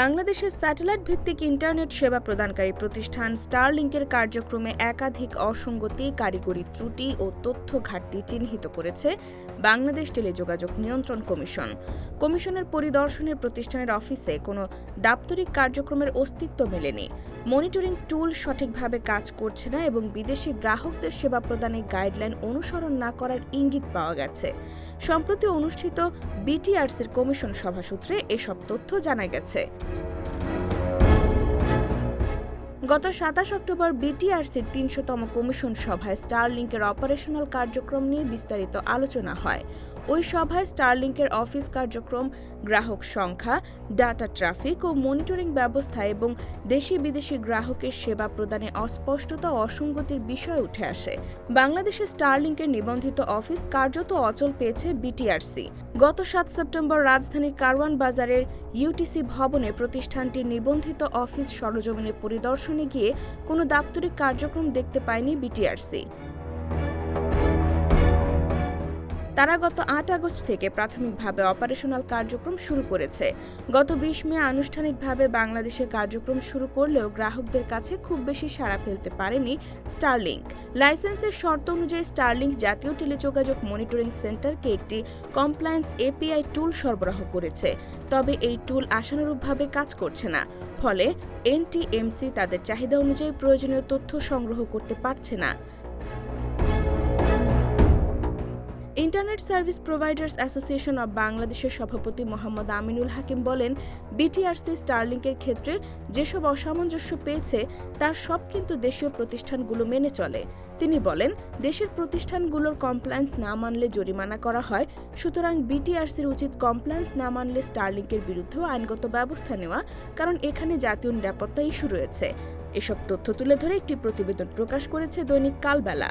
বাংলাদেশের স্যাটেলাইট ভিত্তিক ইন্টারনেট সেবা প্রদানকারী প্রতিষ্ঠান স্টারলিংকের কার্যক্রমে একাধিক অসঙ্গতি, কারিগরি ত্রুটি ও তথ্য ঘাটতি চিহ্নিত করেছে বাংলাদেশ টেলিযোগাযোগ নিয়ন্ত্রণ কমিশন। কমিশনের পরিদর্শনের প্রতিষ্ঠানের অফিসে কোনো দাপ্তরিক কার্যক্রমের অস্তিত্ব মেলেনি। মনিটরিং টুল সঠিকভাবে কাজ করছে না এবং বিদেশি গ্রাহকদের সেবা প্রদানে গাইডলাইন অনুসরণ না করার ইঙ্গিত পাওয়া গেছে। সম্প্রতি অনুষ্ঠিত বিটিআরসির কমিশন সভা সূত্রে এসব তথ্য জানা গেছে। গত সাতাশ অক্টোবর বিটিআরসির তিনশোতম কমিশন সভায় স্টারলিংকের অপারেশনাল কার্যক্রম নিয়ে বিস্তারিত আলোচনা হয়। ওই সভায় স্টারলিংকের অফিস কার্যক্রম, গ্রাহক সংখ্যা ডাটা ট্রাফিক ও মনিটরিং ব্যবস্থা এবং দেশি বিদেশি গ্রাহকের সেবা প্রদানে অস্পষ্টতা অসঙ্গতির বিষয় উঠে আসে। বাংলাদেশে স্টারলিংকের নিবন্ধিত অফিস কার্যত অচল পেয়েছে বিটিআরসি গত সাত সেপ্টেম্বর রাজধানীর কারওয়ান বাজারের ইউটিসি ভবনে প্রতিষ্ঠানটির নিবন্ধিত অফিস সরজমিনে পরিদর্শনে গিয়ে কোনো দাপ্তরিক কার্যক্রম দেখতে পায়নি বিটিআরসি তারা গত আট আগস্ট থেকে প্রাথমিকভাবে অপারেশনাল কার্যক্রম শুরু করেছে। গত বিশ মে আনুষ্ঠানিকভাবে বাংলাদেশে কার্যক্রম শুরু করলেও গ্রাহকদের কাছে খুব বেশি সাড়া ফেলতে পারেনি স্টারলিংক। লাইসেন্সের শর্ত অনুযায়ী স্টারলিংক জাতীয় টেলিযোগাযোগ মনিটরিং সেন্টারকে একটি কমপ্লায়েন্স এপিআই টুল সরবরাহ করেছে। তবে এই টুল আশানুরূপভাবে কাজ করছে না। ফলে এনটিএমসি তাদের চাহিদা অনুযায়ী প্রয়োজনীয় তথ্য সংগ্রহ করতে পারছে না। Internet service providers association of বাংলাদেশের সভাপতি মোহাম্মদ আমিনুল হাকিম বলেন, বিটিআরসি স্টারলিংকের ক্ষেত্রে যেসব অসামঞ্জস্য পেয়েছে, তার সব কিন্তু দেশীয় প্রতিষ্ঠানগুলো মেনে চলে। তিনি বলেন, দেশের প্রতিষ্ঠানগুলোর কমপ্লায়েন্স না মানলে জরিমানা করা হয়, সুতরাং বিটিআরসির উচিত কমপ্লায়েন্স না মানলে স্টারলিংকের বিরুদ্ধেও আইনগত ব্যবস্থা নেওয়া, কারণ এখানে জাতীয় নিরাপত্তা ইস্যু রয়েছে। এসব তথ্য তুলে ধরে একটি প্রতিবেদন প্রকাশ করেছে দৈনিক Kalbela.